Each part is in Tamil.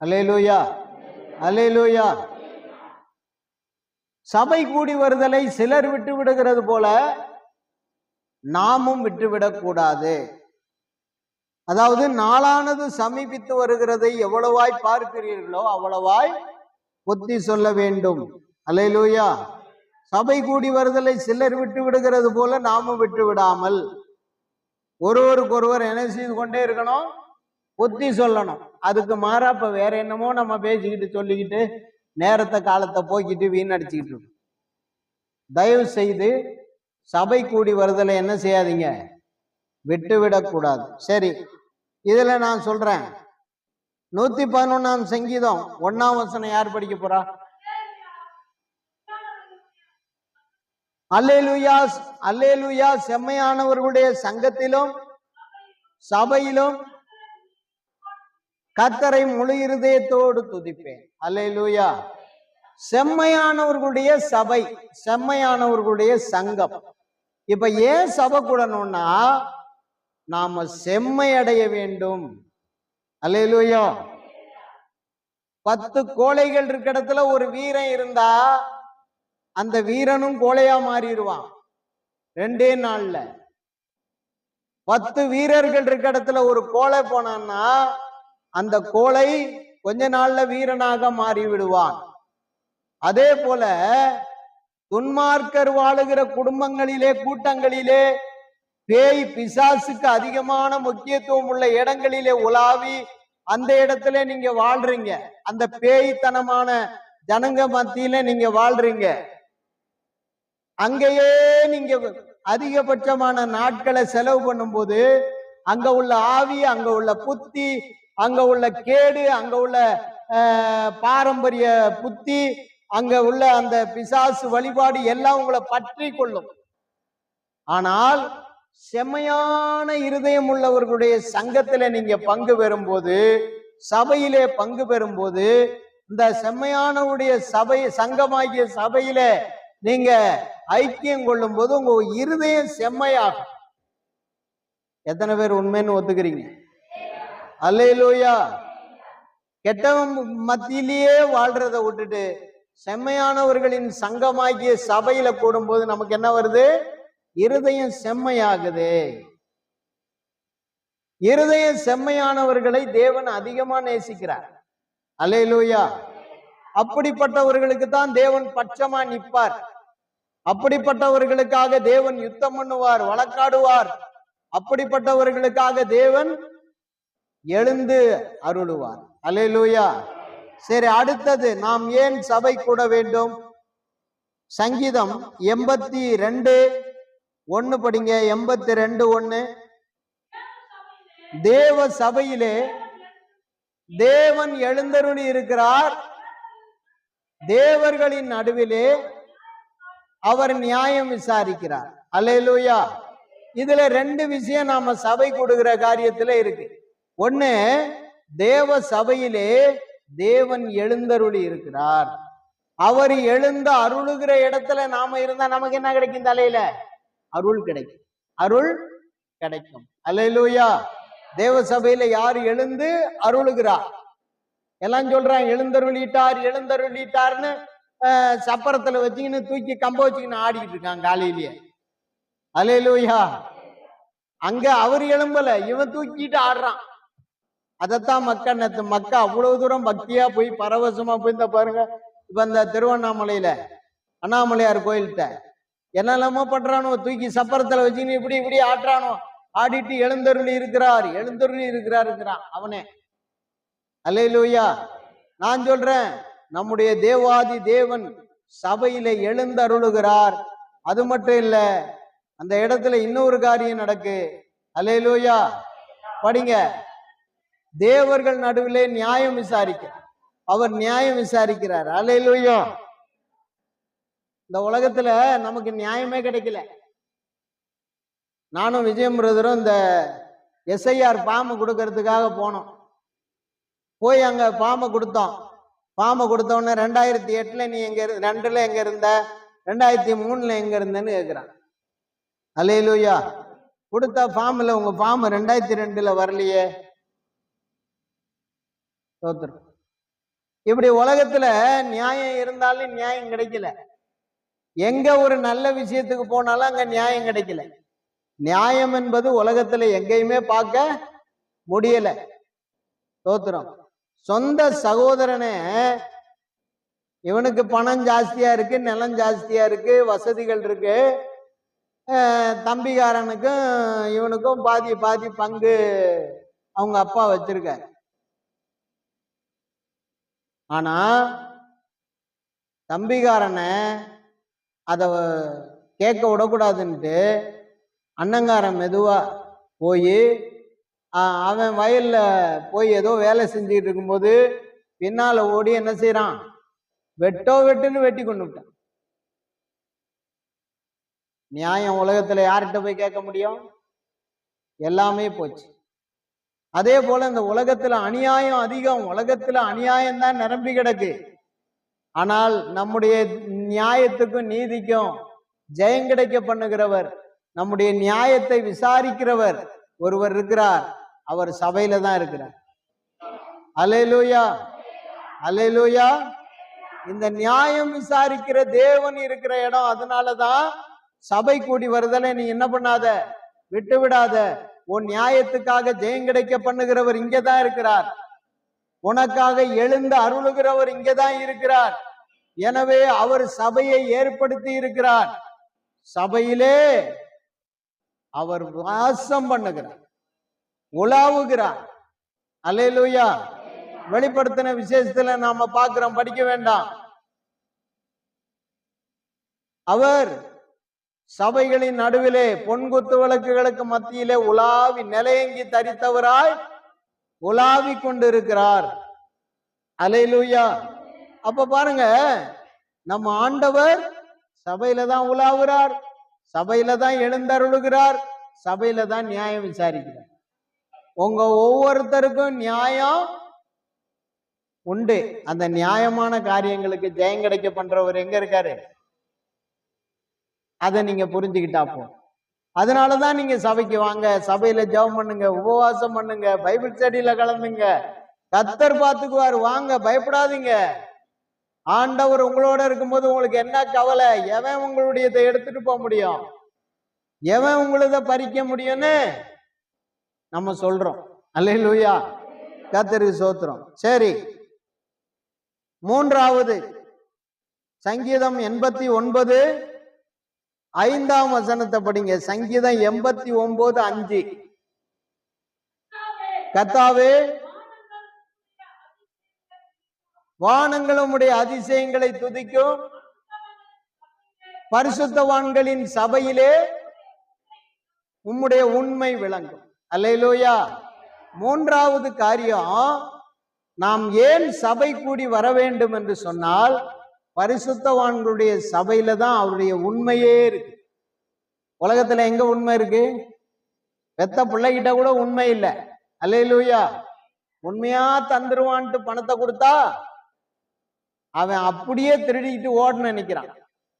அல்லேலூயா அல்லேலூயா சபை கூடி வருதலை சிலர் விட்டு விடுகிறது போல நாமும் விட்டுவிடக்கூடாது அதாவது நாளானது சமீபித்து வருகிறதை எவ்வளவாய் பார்க்கிறீர்களோ அவ்வளவாய் புத்தி சொல்ல வேண்டும். அலையலூயா. சபை கூடி வருதலை சிலர் விட்டு விடுகிறது போல நாமும் விட்டு விடாமல். ஒருவருக்கொருவர் என்ன செய்து கொண்டே இருக்கணும்? புத்தி சொல்லணும். அதுக்கு மாறா இப்ப வேற என்னமோ நம்ம பேசிக்கிட்டு சொல்லிக்கிட்டு நேரத்தை காலத்தை போக்கிட்டு வீணடிச்சுக்கிட்டு இருக்கோம். தயவு செய்து சபை கூடி வருதலை என்ன செய்யாதீங்க? விட்டு விடக்கூடாது. சரி இதுல நான் சொல்றேன். நூத்தி பதினொன்னாம் சங்கீதம் ஒன்னாம் வசனம் யார் படிக்க போறா? அல்லேலுயா அல்லேலுயா செம்மையானவர்களுடைய சங்கத்திலும் சபையிலும் கத்தரை முழு இருதயத்தோடு துதிப்பேன். அல்லேலூயா செம்மையானவர்களுடைய சபை செம்மையானவர்களுடைய சங்கம். இப்ப ஏன் சபை கூடணும்னா நாம செம்மை அடைய வேண்டும். அல்லேலூயா பத்து கோழைகள் இருக்க இடத்துல ஒரு வீரன் இருந்தா அந்த வீரனும் கோழையா மாறிடுவான். ரெண்டே நாள்ல. பத்து வீரர்கள் இருக்க இடத்துல ஒரு கோழை போனான்னா அந்த கோலை கொஞ்ச நாள்ல வீரனாக மாறி விடுவான் அதே போல துன்மார்க்கர் வாழுகிற குடும்பங்களிலே கூட்டங்களிலே பேய் பிசாசுக்கு அதிகமான முக்கியத்துவம் உள்ள இடங்களிலே உலாவி அந்த இடத்துல நீங்க வாழ்றீங்க. அந்த பேய்த்தனமான ஜனங்க மத்தியில நீங்க வாழ்றீங்க. அங்கேயே நீங்க அதிகபட்சமான நாட்களை செலவு பண்ணும்போது அங்க உள்ள ஆவி அங்க உள்ள புத்தி அங்க உள்ள கேடு அங்க உள்ள பாரம்பரிய புத்தி அங்க உள்ள அந்த பிசாசு வழிபாடு எல்லாம் உங்களை பற்றி கொள்ளும். ஆனால் செம்மையான இருதயம் உள்ளவர்களுடைய சங்கத்துல நீங்க பங்கு பெறும்போது சபையிலே பங்கு பெறும்போது இந்த செம்மையானவுடைய சபை சங்கமாகிய சபையில நீங்க ஐக்கியம் கொள்ளும் போது உங்க இருதயம் செம்மையாகும். எத்தனை பேர் உண்மைன்னு ஒத்துக்கிறீங்க? அல்லேலூயா. கெட்டவன் மத்தியிலேயே வாழ்றதை விட்டுட்டு செம்மையானவர்களின் சங்கமாகிய சபையில கூடும்போது நமக்கு என்ன வருது? இருதயம் செம்மையாகுது. இருதயம் செம்மையானவர்களை தேவன் அதிகமா நேசிக்கிறார். அல்லேலூயா. அப்படிப்பட்டவர்களுக்கு தான் தேவன் பட்சமா நிற்பார். அப்படிப்பட்டவர்களுக்காக தேவன் யுத்தம் பண்ணுவார் வழக்காடுவார். அப்படிப்பட்டவர்களுக்காக தேவன் எழுந்து அருளுவார். அலையலூயா சரி அடுத்தது நாம் ஏன் சபை கூட வேண்டும்? சங்கீதம் எண்பத்தி ரெண்டு. ஒன்று படிங்க எண்பத்தி ரெண்டு ஒன்னு தேவ சபையிலே தேவன் எழுந்தருளி இருக்கிறார். தேவர்களின் நடுவிலே அவர் நியாயம் விசாரிக்கிறார். அலையலூயா இதுல ரெண்டு விஷயம் நாம சபை கொடுக்கிற காரியத்துல இருக்கு. ஒண்ணு தேவ சபையிலே தேவன் எழுந்தருளி இருக்கிறார். அவர் எழுந்து அருளுகிற இடத்துல நாம இருந்தா நமக்கு என்ன கிடைக்கும் தலையில? அருள் கிடைக்கும். அருள் கிடைக்கும். அலையிலூயா தேவ சபையில யார் எழுந்து அருளுகிறார் எல்லாம் சொல்றான் எழுந்தருளிட்டார் எழுந்தருளிட்டார்னு சப்பரத்துல வச்சுக்கின்னு தூக்கி கம்ப வச்சுக்கின்னு ஆடிக்கிட்டு இருக்கான் காலையிலேயே. அலையிலூயா அங்க அவர் எழும்பல இவன் தூக்கிட்டு ஆடுறான். அதைத்தான் மக்கள் நேற்று மக்கள் அவ்வளவு தூரம் பக்தியா போய் பரவசமா போய் இந்த பாருங்க இப்ப இந்த திருவண்ணாமலையில அண்ணாமலையார் கோயில்கிட்ட என்னெல்லாமோ பண்றானோ தூக்கி சப்பரத்துல வச்சுக்கின்னு இப்படி இப்படி ஆட்டுறானோ ஆடிட்டு எழுந்தருளி இருக்கிறார் எழுந்தருளி இருக்கிறாருங்கிறான் அவனே. அல்லேலூயா. நான் சொல்றேன் நம்முடைய தேவாதி தேவன் சபையில எழுந்தருளுகிறார். அது மட்டும் இல்ல அந்த இடத்துல இன்னொரு காரியம் நடக்கு. அல்லேலூயா. படிங்க. தேவர்கள் நடுவிலே நியாயம் விசாரிக்க. அவர் நியாயம் விசாரிக்கிறார். அல்லேலூயா. இந்த உலகத்துல நமக்கு நியாயமே கிடைக்கல. நானும் விஜயம் பிரதரும் இந்த எஸ்ஐஆர் பாம்பு கொடுக்கறதுக்காக போனோம். போய் அங்க பாம்பை கொடுத்தோம். பாம்பை கொடுத்த உடனே ரெண்டாயிரத்தி எட்டுல நீ எங்க இரு- ரெண்டுல எங்க இருந்த? ரெண்டாயிரத்தி மூணுல எங்க இருந்தேன்னு கேக்குறான். அலையலூயா கொடுத்த ஃபார்ம்ல உங்க ஃபார்ம் ரெண்டாயிரத்தி ரெண்டுல வரலையே. ஸ்தோத்திரம் இப்படி உலகத்துல நியாயம் இருந்தாலும் நியாயம் கிடைக்கல. எங்க ஒரு நல்ல விஷயத்துக்கு போனாலும் அங்க நியாயம் கிடைக்கல. நியாயம் என்பது உலகத்துல எங்கேயுமே பார்க்க முடியல. தோத்துறோம் சொந்த சகோதரனே இவனுக்கு பணம் ஜாஸ்தியா இருக்கு நிலம் ஜாஸ்தியா இருக்கு வசதிகள் இருக்கு. தம்பிகாரனுக்கும் இவனுக்கும் பாதி பாதி பங்கு அவங்க அப்பா வச்சிருக்காரு. ஆனா தம்பிகாரனை அதை கேட்க விடக்கூடாதுன்ட்டு அண்ணங்காரன் மெதுவா போய் அவன் வயல்ல போய் ஏதோ வேலை செஞ்சுக்கிட்டு இருக்கும்போது பின்னால ஓடி என்ன செய்கிறான் வெட்டோ வெட்டுன்னு வெட்டி கொண்டு விட்டான். நியாயம் உலகத்துல யார்கிட்ட போய் கேட்க முடியும்? எல்லாமே போச்சு. அதே போல இந்த உலகத்துல அநியாயம் அதிகம் உலகத்துல அநியாயம் தான் நிரம்பி கிடக்கு. ஆனால் நம்முடைய நியாயத்துக்கும் நீதிக்கும் ஜெயம் கிடைக்க பண்ணுகிறவர் நம்முடைய நியாயத்தை விசாரிக்கிறவர் ஒருவர் இருக்கிறார். அவர் சபையில தான் இருக்கிறார். அலையலூயா அலையலூயா இந்த நியாயம் விசாரிக்கிற தேவன் இருக்கிற இடம் அதனாலதான் சபை கூடி வருதலை நீ என்ன பண்ணாத? விட்டு விடாத உன் நியாயத்துக்காக ஜெயம் கிடைக்க பண்ணுகிறவர் இங்கதான் இருக்கிறார். உனக்காக எழுந்து அருளுகிறவர் இங்கதான் இருக்கிறார். எனவே அவர் சபையை ஏற்படுத்தி இருக்கிறார். சபையிலே அவர் வாசம் பண்ணுகிறார். உலாவுகிறார். அலையலூயா வெளிப்படுத்தின விசேஷத்துல நாம பாக்குறோம் படிக்க வேண்டாம். அவர் சபைகளின் நடுவிலே பொன்குத்து விளக்குகளுக்கு மத்தியிலே உலாவி நிலையங்கி தரித்தவராய் உலாவி கொண்டிருக்கிறார். அலையிலூயா அப்ப பாருங்க நம்ம ஆண்டவர் சபையில தான் உலாவுறார் சபையில தான் எழுந்தருளுகிறார் சபையில தான் நியாயம் விசாரிக்கிறார். உங்க ஒவ்வொருத்தருக்கும் நியாயம் உண்டு. அந்த நியாயமான காரியங்களுக்கு ஜெயம் கிடைக்க பண்றவர் எங்க இருக்காரு? அதை நீங்க புரிஞ்சுக்கிட்டா அதனாலதான் நீங்க சபைக்கு வாங்க சபையில ஜெபம் பண்ணுங்க உபவாசம் பண்ணுங்க பைபிள் ஸ்டடியில கலந்துங்க. கத்தர் பார்த்துக்குவார் வாங்க பயப்படாதீங்க. ஆண்டவர் உங்களோட இருக்கும்போது உங்களுக்கு என்ன கவலை? எவன் உங்களுடையதை எடுத்துட்டு போக முடியும்? எவன் உங்களத பறிக்க முடியும்னு நம்ம சொல்றோம். அல்லையா கத்தருக்கு சோத்துறோம் சரி. மூன்றாவது சங்கீதம் எண்பத்தி ஒன்பது. ஐந்தாம் வசனத்தை படிங்க. சங்கீதம் எண்பத்தி ஒன்பது அஞ்சு. கத்தாவே வானங்களும் அதிசயங்களை துதிக்கும். பரிசுத்தவான்களின் சபையிலே உம்முடைய உண்மை விளங்கும். அல்லையிலோயா மூன்றாவது காரியம் நாம் ஏன் சபை கூடி வர வேண்டும் என்று சொன்னால் பரிசுத்தவான்களுடைய சபையில தான் அவருடைய உண்மையே இருக்கு. உலகத்துல எங்க உண்மை இருக்கு? பெத்த பிள்ளைகிட்ட கூட உண்மை இல்லை. அல்லையிலூயா உண்மையா தந்துருவான்ட்டு பணத்தை கொடுத்தா அவன் அப்படியே திருடிக்கிட்டு ஓட நினைக்கிறான்.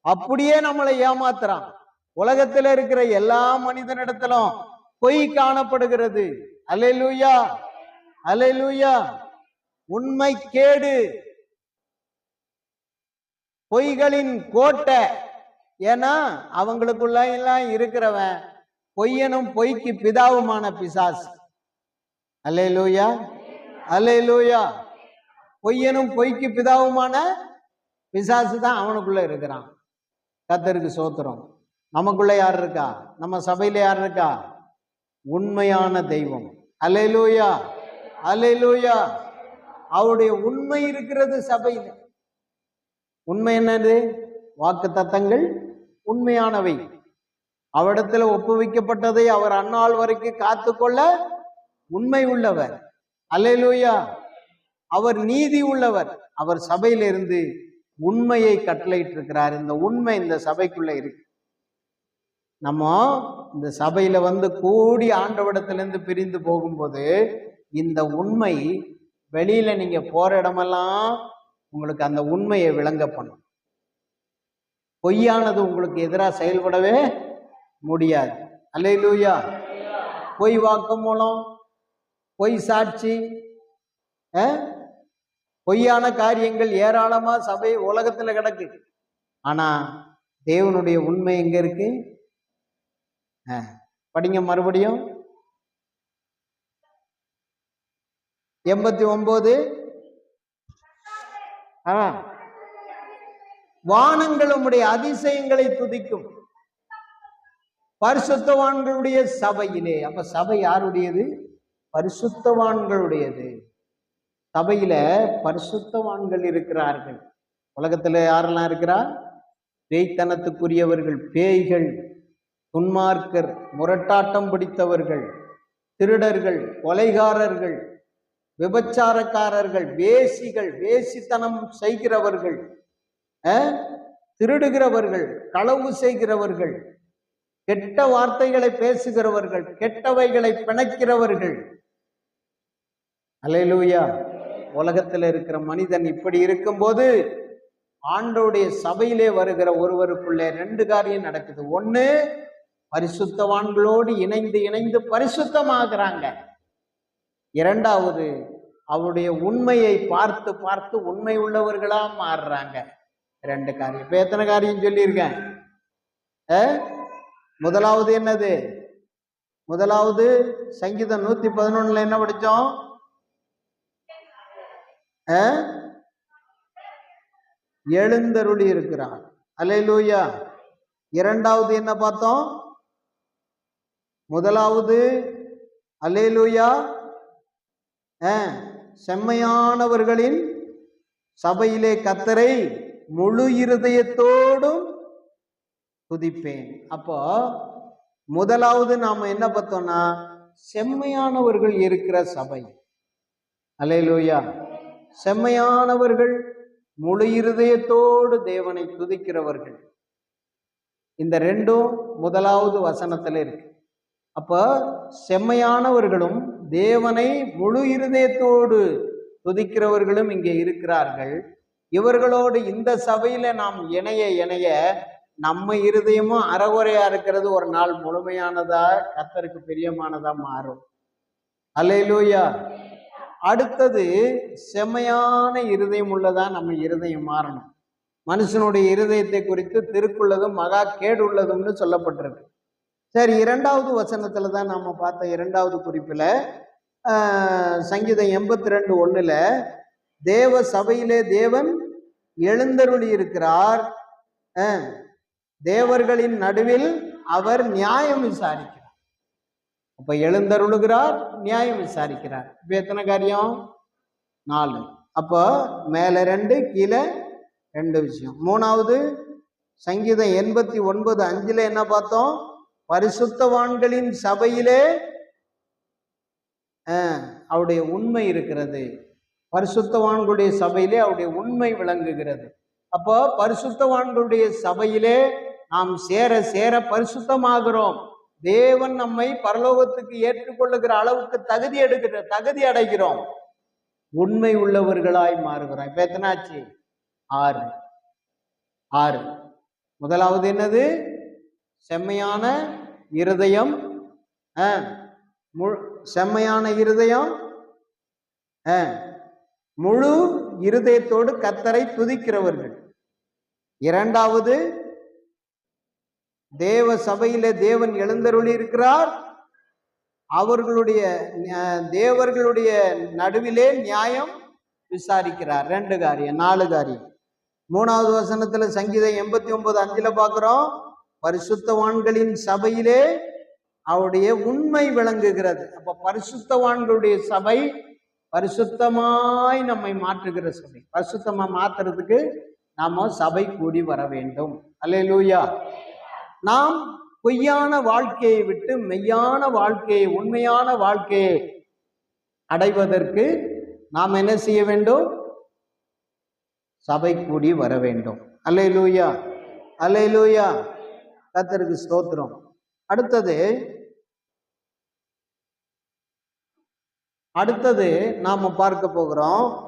அப்படியே நம்மளை ஏமாத்துறான். உலகத்துல இருக்கிற எல்லா மனிதனிடத்திலும் பொய் காணப்படுகிறது. அலையலூயா அலையலூயா உண்மை கேடு. பொய்களின் கோட்டை. ஏன்னா அவங்களுக்குள்ள எல்லாம் இருக்கிறவன் பொய்யனும் பொய்க்கு பிதாவுமான பிசாஸ் அல்லே லூயா பொய்யனும் பொய்க்கு பிதாவுமான பிசாசு தான் அவனுக்குள்ள இருக்கிறான். கத்தருக்கு சோத்திரம். நமக்குள்ள யார் இருக்கா? நம்ம சபையில யார் இருக்கா? உண்மையான தெய்வம். அல்லேலூயா. அல்லேலூயா. அவருடைய உண்மை இருக்கிறது சபையில். உண்மை என்னது? வாக்கு தத்தங்கள் உண்மையானவை. அவரிடத்துல ஒப்புவிக்கப்பட்டதை அவர் அந்நாள் வரைக்கும் காத்துக்கொள்ள உண்மை உள்ளவர். அல்லேலூயா. அவர் நீதி உள்ளவர். அவர் சபையில இருந்து உண்மையை கட்டளையிட்டு இருக்கிறார் இந்த உண்மை இந்த சபைக்குள்ள இருக்கு. நம்ம இந்த சபையில வந்து கூடி ஆண்டவடத்திலிருந்து பிரிந்து போகும்போது இந்த உண்மை வெளியில நீங்க போற இடமெல்லாம் உங்களுக்கு அந்த உண்மையை விளங்க பண்ணும். பொய்யானது உங்களுக்கு எதிராக செயல்படவே முடியாது. அல்லையிலூயா பொய் வாக்கு மூலம் பொய் சாட்சி பொய்யான காரியங்கள் ஏராளமாக சபை உலகத்தில் கிடக்கு. ஆனால் தேவனுடைய உண்மை எங்கே இருக்கு? படிங்க மறுபடியும். எண்பத்தி ஒன்பது வானங்கள் உம்முடைய அதிசயங்களை துதிக்கும். பரிசுத்தவான்களுடைய சபையிலே. அப்ப சபை யாருடையது? பரிசுத்தவான்களுடையது. சபையில பரிசுத்தவான்கள் இருக்கிறார்கள். உலகத்துல யாரெல்லாம் இருக்கிறா பேய்த்தனத்துக்குரியவர்கள் பேய்கள் துன்மார்க்கர் முரட்டாட்டம் பிடித்தவர்கள் திருடர்கள் கொலைகாரர்கள் விபச்சாரக்காரர்கள் வேசிகள் வேசித்தனம் செய்கிறவர்கள் அஹ், திருடுகிறவர்கள் களவு செய்கிறவர்கள் கெட்ட வார்த்தைகளை பேசுகிறவர்கள் கெட்டவைகளை பிணைக்கிறவர்கள். அல்லேலூயா. உலகத்துல இருக்கிற மனிதன் இப்படி இருக்கும்போது ஆண்டோடைய சபையிலே வருகிற ஒருவருக்குள்ளே ரெண்டு காரியம் நடக்குது. ஒண்ணு பரிசுத்தவான்களோடு இணைந்து இணைந்து பரிசுத்தமாகறாங்க. இரண்டாவது அவருடைய உண்மையை பார்த்து பார்த்து உண்மை உள்ளவர்களா மாறுறாங்க. ரெண்டு காரியம். இப்ப எத்தனை காரியம் சொல்லியிருக்கேன்? முதலாவது என்னது? முதலாவது சங்கீதம் நூத்தி பதினொன்னுல என்ன படிச்சோம் எழுந்தருளி இருக்கிறான். அலே லூயா இரண்டாவது என்ன பார்த்தோம்? முதலாவது அலே லூயா செம்மையானவர்களின் சபையிலே கத்தரை முழு இருதயத்தோடும் துதிப்பேன். அப்போ முதலாவது நாம என்ன பார்த்தோம்னா செம்மையானவர்கள் இருக்கிற சபை. அலையலூயா செம்மையானவர்கள் முழு இருதயத்தோடு தேவனை துதிக்கிறவர்கள். இந்த ரெண்டும் முதலாவது வசனத்துல இருக்கு. அப்போ செம்மையானவர்களும் தேவனை முழு இருதயத்தோடு துதிக்கிறவர்களும் இங்கே இருக்கிறார்கள். இவர்களோடு இந்த சபையில நாம் இணைய இணைய நம்ம இருதயமும் அறகுறையா இருக்கிறது. ஒரு நாள் முழுமையானதா கத்தருக்கு பிரியமானதா மாறும். அல்லேலூயா. அடுத்தது செம்மையான இருதயம் உள்ளதா நம்ம இருதயம் மாறணும். மனுஷனுடைய இருதயத்தை குறித்து திருக்குள்ளதும் மகா கேடு உள்ளதும்னு சொல்லப்பட்டிருக்கு. சரி இரண்டாவது வசனத்துல தான் நாம பார்த்த இரண்டாவது குறிப்பில் சங்கீதம் எண்பத்தி ரெண்டு ஒண்ணுல தேவ சபையிலே தேவன் எழுந்தருளி இருக்கிறார். தேவர்களின் நடுவில் அவர் நியாயம் விசாரிக்கிறார். அப்ப எழுந்தருளுகிறார் நியாயம் விசாரிக்கிறார். இப்ப எத்தனை காரியம்? நாலு. அப்போ மேல ரெண்டு கீழே ரெண்டு விஷயம். மூணாவது சங்கீதம் எண்பத்தி ஒன்பது அஞ்சுல என்ன பார்த்தோம்? பரிசுத்தவான்களின் சபையிலே ஆஹ், அவருடைய உண்மை இருக்கிறது. பரிசுத்தவான்களுடைய சபையிலே அவருடைய உண்மை விளங்குகிறது. அப்போ பரிசுத்தவான்களுடைய சபையிலே நாம் சேர சேர பரிசுத்தமாகிறோம். தேவன் நம்மை பரலோகத்துக்கு ஏற்றுக்கொள்ளுகிற அளவுக்கு தகுதி எடுக்கிற தகுதி அடைகிறோம். உண்மை உள்ளவர்களாய் மாறுகிறோம். இப்ப எத்தனாச்சு ஆறு. ஆறு. முதலாவது என்னது? செம்மையான இருதயம் ஆ, முழு- செம்மையான இருதயம் ஆ, முழு இருதயத்தோடு கத்தரை துதிக்கிறவர்கள். இரண்டாவது தேவ சபையில தேவன் எழுந்தருளி இருக்கிறார். அவர்களுடைய தேவர்களுடைய நடுவிலே நியாயம் விசாரிக்கிறார். ரெண்டு காரியம் நாலு காரியம். மூணாவது வசனத்துல சங்கீதம் எண்பத்தி ஒன்பது அஞ்சுல பாக்குறோம் பரிசுத்தவான்களின் சபையிலே அவருடைய உண்மை விளங்குகிறது. அப்ப பரிசுத்தவான்களுடைய சபை பரிசுத்தமாய் நம்மை மாற்றுகிற சபை. பரிசுத்தமா மாத்துறதுக்கு நாம சபை கூடி வர வேண்டும். அல்லேலூயா. நாம் பொய்யான வாழ்க்கையை விட்டு மெய்யான வாழ்க்கையை உண்மையான வாழ்க்கையை அடைவதற்கு நாம் என்ன செய்ய வேண்டும்? சபை கூடி வர வேண்டும். அல்லேலூயா. அல்லேலூயா. கத்தருக்கு ஸ்தோத்திரம். அடுத்தது அடுத்தது நாம பார்க்க போகிறோம்.